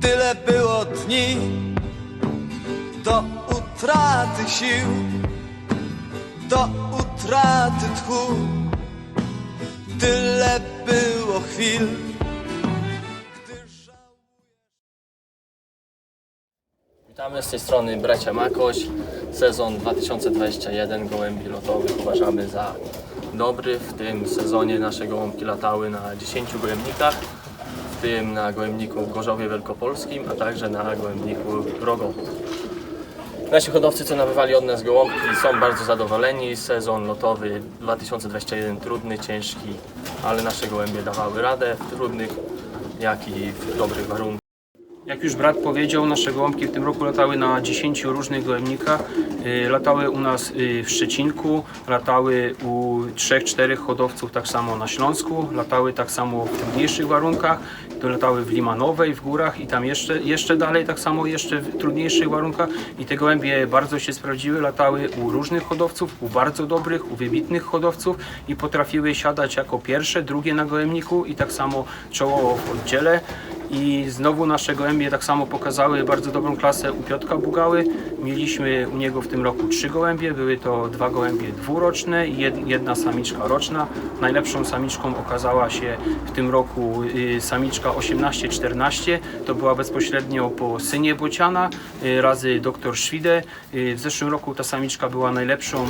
Tyle było dni do utraty sił, do utraty tchu. Tyle było chwil, Witamy z tej strony Bracia Makoś. Sezon 2021 gołębi lotowych uważamy za dobry. W tym sezonie nasze gołąbki latały na 10 gołębnikach, tym na gołębniku Gorzowie Wielkopolskim, a także na gołębniku Rogowo. Nasi hodowcy, co nabywali od nas gołąbki, są bardzo zadowoleni. Sezon lotowy 2021 trudny, ciężki, ale nasze gołębie dawały radę w trudnych, jak i w dobrych warunkach. Jak już brat powiedział, nasze gołąbki w tym roku latały na 10 różnych gołębnikach. Y, Latały u nas y, w Szczecinku, latały u 3-4 hodowców tak samo na Śląsku, latały tak samo w trudniejszych warunkach, to latały w Limanowej, w górach i tam jeszcze, jeszcze dalej tak samo jeszcze w trudniejszych warunkach i te gołębie bardzo się sprawdziły, latały u różnych hodowców, u bardzo dobrych, u wybitnych hodowców i potrafiły siadać jako pierwsze, drugie na gołębniku i tak samo czoło w oddziele. I znowu nasze gołębie tak samo pokazały bardzo dobrą klasę u Piotka Bugały. Mieliśmy u niego w tym roku trzy gołębie. Były to dwa gołębie dwuroczne i jed- jedna samiczka roczna. Najlepszą samiczką okazała się w tym roku y, samiczka 18-14. To była bezpośrednio po synie Bociana y, razy doktor Szwidę. Y, W zeszłym roku ta samiczka była najlepszą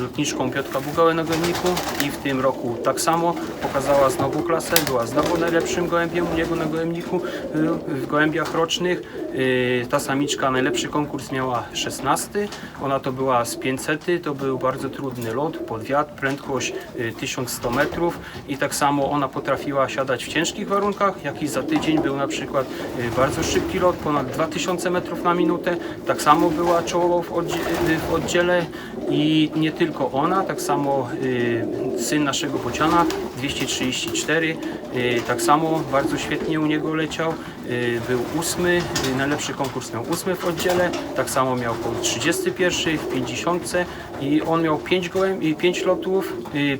lotniczką Piotka Bugały na gołębniku i w tym roku tak samo pokazała znowu klasę. Była znowu najlepszym gołębiem u niego na gołębniku y, w gołębiach rocznych. Y, Ta samiczka najlepszy konkurs miała 16. Ona to była z 500. To był bardzo trudny lot pod wiatr, prędkość y, 1100 metrów i tak samo ona potrafiła siadać w ciężkich warunkach, jak i za tydzień był na przykład y, bardzo szybki lot, ponad 2000 metrów na minutę. Tak samo była czołową w, oddzie- y, w oddziele i nie tylko ona, tak samo y, syn naszego Bociana 234, y, tak samo bardzo świetnie u niego leciał, y, był ósmy, y, najlepszy konkurs miał ósmy w oddziale, tak samo miał po 31 w 50 i on miał 5 gołem, i 5 lotów,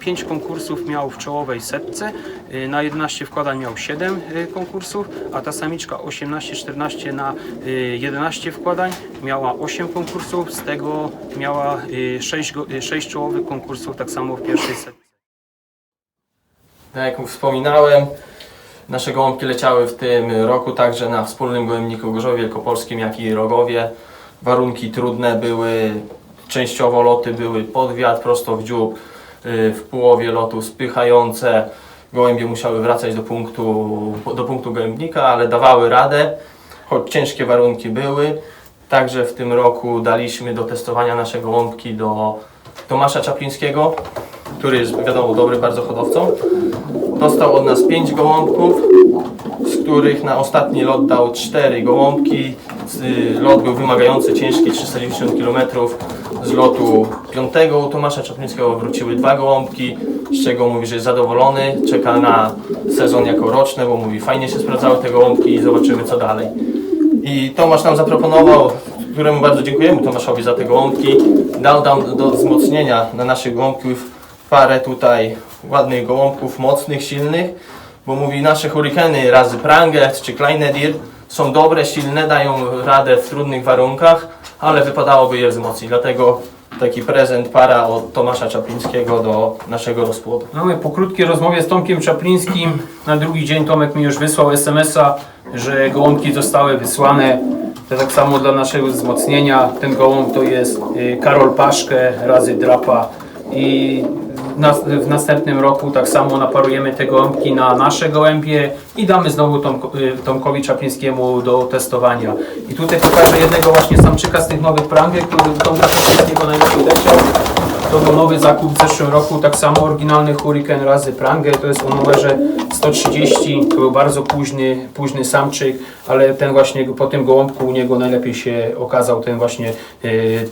5 konkursów miał w czołowej setce, y, na 11 wkładań miał 7 konkursów, a ta samiczka 18-14 na y, 11 wkładań miała 8 konkursów, z tego miała 6, 6 czołowych konkursów tak samo w pierwszej setce. Tak jak wspominałem, nasze gołąbki leciały w tym roku także na wspólnym gołębniku Gorzowie Wielkopolskim, jak i Rogowie. Warunki trudne były, częściowo loty były pod wiatr, prosto w dziób, y, w połowie lotu spychające. Gołębie musiały wracać do punktu, do punktu gołębnika, ale dawały radę, choć ciężkie warunki były. Także w tym roku daliśmy do testowania nasze gołąbki do Tomasza Czaplińskiego, który jest wiadomo dobry bardzo hodowcą. Dostał od nas 5 gołąbków, z których na ostatni lot dał 4 gołąbki. Y, Lot był wymagający, ciężki, 390 km. Z lotu 5 u Tomasza Czaplińskiego wróciły dwa gołąbki, z czego mówi, że jest zadowolony. Czeka na sezon jako roczny, bo mówi fajnie się sprawdzały te gołąbki i zobaczymy co dalej. I Tomasz nam zaproponował, któremu bardzo dziękujemy Tomaszowi za te gołąbki, dał nam do wzmocnienia na naszych gołąbków parę tutaj ładnych gołąbków, mocnych, silnych, bo mówi nasze hurrikany razy Pranget czy Kleinedir są dobre, silne, dają radę w trudnych warunkach, ale wypadałoby je wzmocnić, dlatego taki prezent para od Tomasza Czaplińskiego do naszego rozpłodu. No i po krótkiej rozmowie z Tomkiem Czaplińskim na drugi dzień Tomek mi już wysłał SMS-a, że gołąbki zostały wysłane. To tak samo dla naszego wzmocnienia. Ten gołąb to jest y, Karol Paszkę razy Drapa i w nas- w następnym roku tak samo naparujemy te gołąbki na nasze gołębie i damy znowu Tomko, y, Tomkowi do testowania. I tutaj pokażę jednego właśnie samczyka z tych nowych prangek, który Tomka Czaplińskiego najlepiej leciał. Był nowy zakup w zeszłym roku, tak samo oryginalny Hurricane razy Prangę, to jest o numerze 130, to był bardzo późny, późny samczyk, ale ten właśnie po tym gołąbku u niego najlepiej się okazał ten właśnie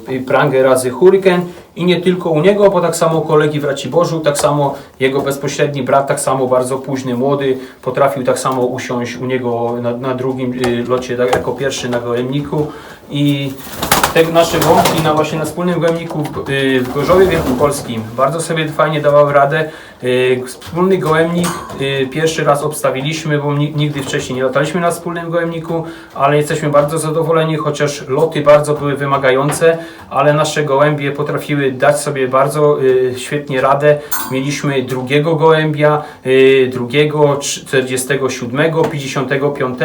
yy, Prangę razy Hurricane i nie tylko u niego, bo tak samo kolegi w Raciborzu, tak samo jego bezpośredni brat, tak samo bardzo późny, młody, potrafił tak samo usiąść u niego na, na drugim y, locie tak jako pierwszy na gołębniku. I te nasze gąbki na właśnie na wspólnym gołębniku w, y, Gorzowie Wielkopolskim bardzo sobie fajnie dawały radę. Y, Wspólny gołębnik y, pierwszy raz obstawiliśmy, bo ni- nigdy wcześniej nie lataliśmy na wspólnym gołębniku, ale jesteśmy bardzo zadowoleni, chociaż loty bardzo były wymagające, ale nasze gołębie potrafiły dać sobie bardzo świetnie radę. Mieliśmy drugiego gołębia, drugiego, 47, 55.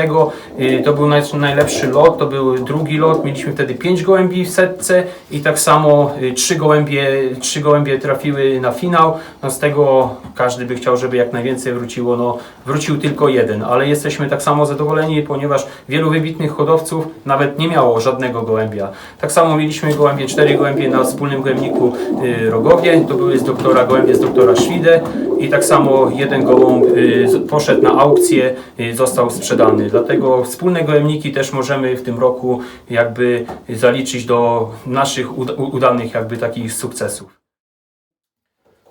y, To był naj, najlepszy lot, to był drugi lot. Mieliśmy wtedy 5 gołębi w setce i tak samo y, trzy gołębie, trzy gołębie trafiły na finał. No z tego każdy by chciał, żeby jak najwięcej wróciło. No, wrócił tylko jeden, ale jesteśmy tak samo zadowoleni, ponieważ wielu wybitnych hodowców nawet nie miało żadnego gołębia. Tak samo mieliśmy gołębie, cztery gołębie na wspólnym gołębniku y, Rogowie. To były z doktora gołębie z doktora Szwidę i tak samo jeden gołąb y, poszedł na aukcję, y, został sprzedany. Dlatego wspólne gołębniki też możemy w tym roku jakby zaliczyć do naszych uda- udanych jakby takich sukcesów.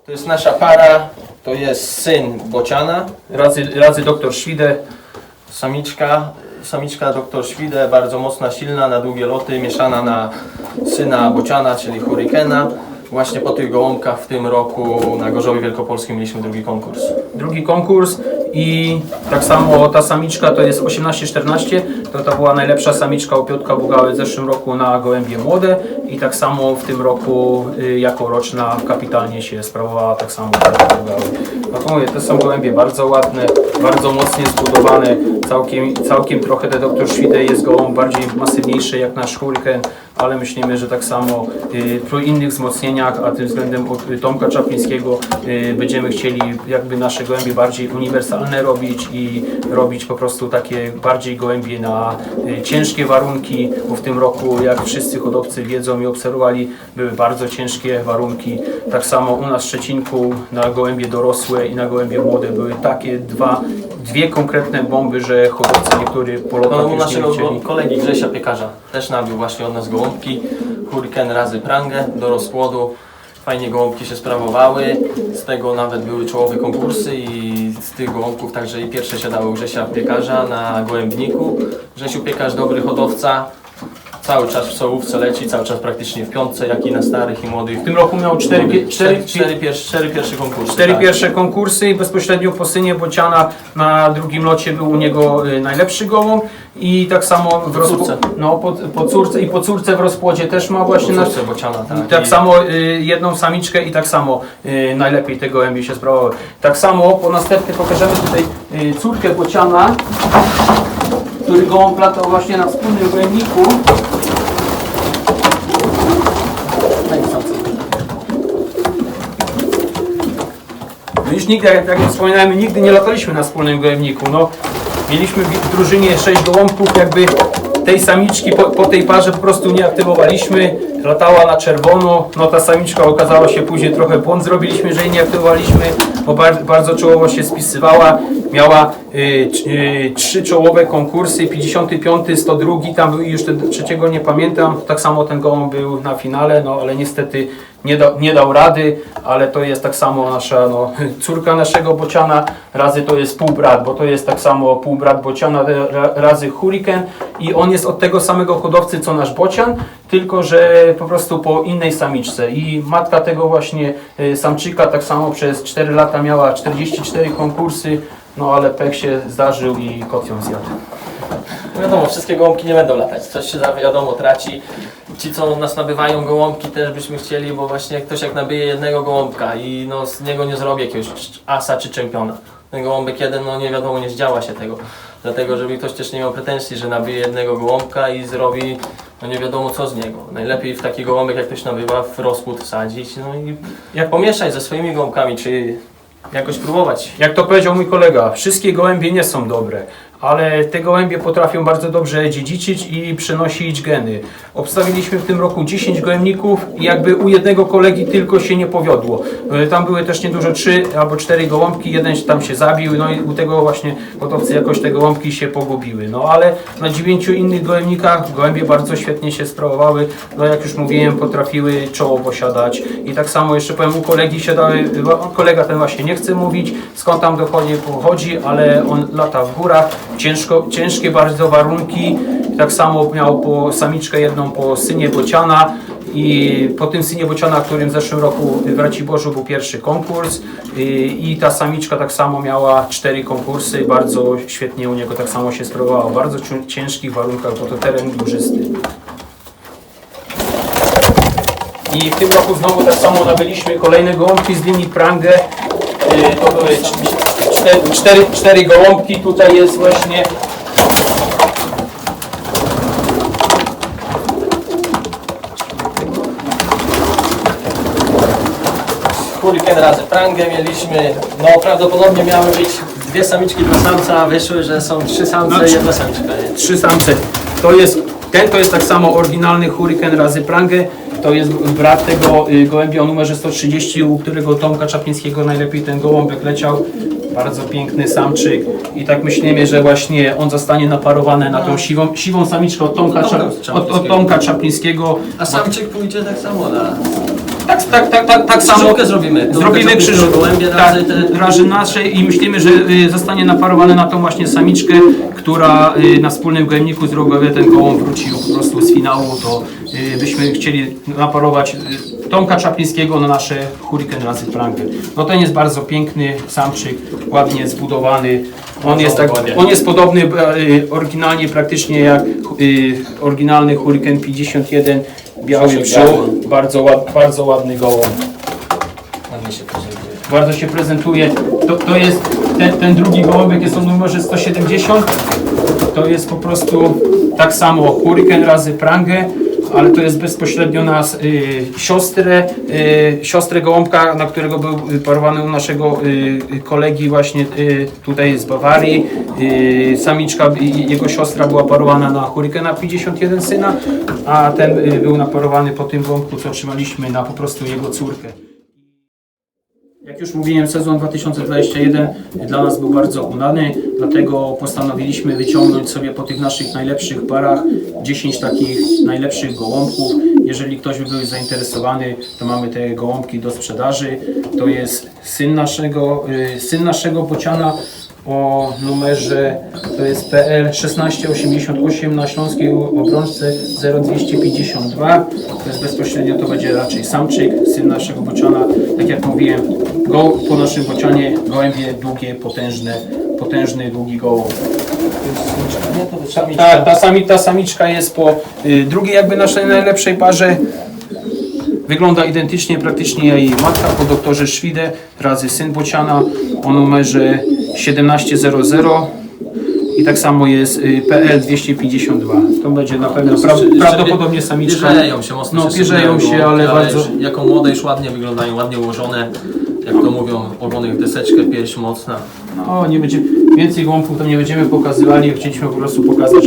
To jest nasza para, to jest syn Bociana, Razy, razy doktor Szwidę, samiczka, samiczka doktor Świde, bardzo mocna, silna, na długie loty, mieszana na syna Bociana, czyli Hurricana. Właśnie po tych gołąbkach w tym roku na Gorzowie Wielkopolskim mieliśmy drugi konkurs. drugi konkurs i tak samo ta samiczka to jest 18-14, to ta była najlepsza samiczka u Piotka Bugały w zeszłym roku na gołębie młode i tak samo w tym roku y, jako roczna kapitalnie się sprawowała tak samo Piotka Bugały. To mówię, to są gołębie bardzo ładne, bardzo mocnie zbudowane, całkiem, całkiem trochę ten doktor Świde jest gołąb bardziej masywniejszy jak nasz Hurricane, ale myślimy, że tak samo y, przy innych wzmocnieniach, a tym względem od Tomka Czaplińskiego y, będziemy chcieli jakby nasze gołębie bardziej uniwersalne robić i robić po prostu takie bardziej gołębie na y, ciężkie warunki, bo w tym roku, jak wszyscy hodowcy wiedzą i obserwowali, były bardzo ciężkie warunki. Tak samo u nas w Szczecinku na gołębie dorosłe i na gołębie młode były takie dwa, dwie konkretne bomby, że hodowcy niektórzy po lotach No, już nie naszego chcieli. kolegi Grzesia Piekarza też nabył właśnie od nas gołąbki. Hurricane razy prangę do rozpłodu. Fajnie gołąbki się sprawowały, z tego nawet były czołowe konkursy i z tych gołąbków także i pierwsze się dały u Grzesia Piekarza na gołębniku. Grzesiu Piekarz dobry hodowca, cały czas w sołówce leci, cały czas praktycznie w piątce, jak i na starych i młodych. W tym roku miał cztery, pie- cztery, cztery, pierwsze, cztery pierwsze konkursy. Cztery tak. pierwsze konkursy i bezpośrednio po synie Bociana na drugim locie był u niego y, najlepszy gołąb i tak samo w córce. no, po, po córce i po córce w rozpłodzie też ma właśnie na, Córce Bociana, tak. tak samo y, jedną samiczkę i tak samo y, najlepiej te gołębie się sprawowały. Tak samo po następnie pokażemy tutaj y, córkę Bociana, który gołąb latał właśnie na wspólnym gołębniku. No już nigdy, jak, jak wspominałem, nigdy nie lataliśmy na wspólnym gołębniku. No, mieliśmy w drużynie sześć gołąbków, jakby tej samiczki po, po tej parze po prostu nie aktywowaliśmy. Latała na czerwono, no ta samiczka okazała się później trochę błąd zrobiliśmy, że jej nie aktywowaliśmy, bo bar, bardzo czołowo się spisywała. Miała trzy czołowe konkursy, 55, 102, tam był już ten trzeciego nie pamiętam. Tak samo ten gołąb był na finale, no ale niestety nie, da, nie dał rady, ale to jest tak samo nasza no, córka naszego bociana, razy to jest półbrat, bo to jest tak samo półbrat bociana ra- razy hurricane i on jest od tego samego hodowcy co nasz bocian, tylko że po prostu po innej samiczce. I matka tego właśnie y, samczyka tak samo przez 4 lata miała 44 konkursy, no ale pech się zdarzył i kot ją zjadł. No wiadomo, wszystkie gołąbki nie będą latać, coś się za wiadomo traci. Ci co nas nabywają gołąbki też byśmy chcieli, bo właśnie ktoś jak nabije jednego gołąbka i no z niego nie zrobi jakiegoś asa czy czempiona. Ten gołąbek jeden, no nie wiadomo, nie zdziała się tego. Dlatego, żeby ktoś też nie miał pretensji, że nabije jednego gołąbka i zrobi, no nie wiadomo co z niego. Najlepiej w taki gołąbek, jak ktoś nabywa, w rozpód wsadzić, no i jak pomieszać ze swoimi gołąbkami, czy jakoś próbować. Jak to powiedział mój kolega, wszystkie gołębie nie są dobre, ale te gołębie potrafią bardzo dobrze dziedziczyć i przenosić geny. Obstawiliśmy w tym roku 10 gołębników i jakby u jednego kolegi tylko się nie powiodło. E, Tam były też niedużo 3 albo 4 gołąbki, jeden tam się zabił, no i u tego właśnie hodowcy jakoś te gołąbki się pogubiły. No ale na 9 innych gołębnikach gołębie bardzo świetnie się sprawowały, no jak już mówiłem, potrafiły czoło posiadać i tak samo jeszcze powiem u kolegi się dały, kolega ten właśnie nie chce mówić skąd tam dochodzi, pochodzi, ale on lata w górach, ciężko, ciężkie bardzo warunki, tak samo miał po samiczkę jedną po synie bociana. I po tym synie bociana, którym w zeszłym roku w Raciborzu był pierwszy konkurs. I, ta samiczka tak samo miała cztery konkursy, bardzo świetnie u niego tak samo się sprawowała, w bardzo cię- ciężkich warunkach, bo to teren górzysty. I w tym roku znowu tak samo nabyliśmy kolejne gołąbki z linii Prangę. Yy, To były cztery, cztery, cztery gołąbki. Tutaj jest właśnie Hurricane razy prangę mieliśmy. No prawdopodobnie miały być dwie samiczki, dwa samca, a wyszły, że są trzy samce No, i jedna samiczka. nie? trzy samce. To jest, ten to jest tak samo oryginalny Hurricane razy Prangę. To jest brat tego y, gołębia o numerze 130, u którego Tomka Czaplińskiego najlepiej ten gołąbek leciał. Bardzo piękny samczyk i tak myślimy, że właśnie on zostanie naparowany na tą siwą, siwą samiczkę od Tomka, Cza, od, od. Tomka Czaplińskiego. A samczyk pójdzie tak samo na... Tak, tak, tak, tak, tak samo. Zrobimy. Zrobimy krzyż gołębie tak, razy te- razy nasze i myślimy, że y, zostanie naparowany na tą właśnie samiczkę, która y, na wspólnym gołębniku z Rogowie ten gołąb wrócił po prostu z finału, to y, byśmy chcieli naparować Tomka Czaplińskiego na nasze Hurricane razy Frankę. No ten jest bardzo piękny samczyk, ładnie zbudowany. On jest, tak, on jest podobny oryginalnie praktycznie jak oryginalny Hurricane 51, biały brzuch, bardzo, ład, bardzo ładny gołąb Ładnie się prezentuje. bardzo się prezentuje. To, to jest ten, ten drugi gołąbek jest o numerze 170. To jest po prostu tak samo Hurricane razy Prangę, ale to jest bezpośrednio na s- y, siostrę, y, siostrę gołąbka, na którego był y, parowany u naszego y, y, kolegi właśnie y, tutaj z Bawarii. Y, samiczka, i jego siostra była parowana na Hurricana 51 syna, a ten y, był naparowany po tym gołąbku, co trzymaliśmy na po prostu jego córkę. Jak już mówiłem, sezon 2021 dla nas był bardzo udany, dlatego postanowiliśmy wyciągnąć sobie po tych naszych najlepszych parach 10 takich najlepszych gołąbków. Jeżeli ktoś by był zainteresowany, to mamy te gołąbki do sprzedaży. To jest syn naszego, y, syn naszego bociana o numerze to jest PL 1688 na Śląskiej Obrączce 0252. To jest bezpośrednio to będzie raczej samczyk, syn naszego bociana. Tak jak mówiłem, go, po naszym bocianie gołębie długie, potężne, potężny, długi gołąb. By samiczka. Ta, ta, sami, ta samiczka jest po y, drugiej jakby naszej najlepszej parze. Wygląda identycznie praktycznie jej matka po doktorze Szwidę razy syn Bociana o numerze 1700 i tak samo jest y, PL 252. To będzie na pewno pra, prawdopodobnie samiczka. Pierzeją się mocno. No pierzeją się, ale bardzo... Jako młode już ładnie wyglądają, ładnie ułożone. Jak to mówią, ogony w deseczkę, pierś mocna. No, nie będzie, więcej gołąbków to nie będziemy pokazywali, chcieliśmy po prostu pokazać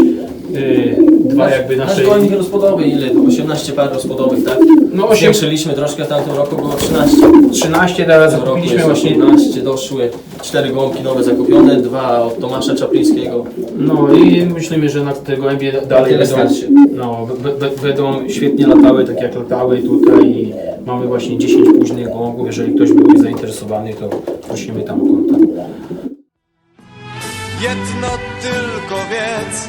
y, dwa jakby nasze... Nasz rozpodowy, ile? 18 par rozpodowych, tak? No, osiem- Zwiększyliśmy troszkę, w tamtym roku było 13. 13 teraz W tym roku kupiliśmy jest właśnie 15, doszły 4 gołąbki nowe zakupione, dwa od Tomasza Czaplińskiego. No i myślimy, że na te gołębie dalej Tyle będą, starczy. no, b, b, będą świetnie latały, tak jak latały tutaj i mamy właśnie 10 późnych gołąbów. Jeżeli ktoś był zainteresowany, to prosimy tam o kontakt. Jedno tylko wiedz,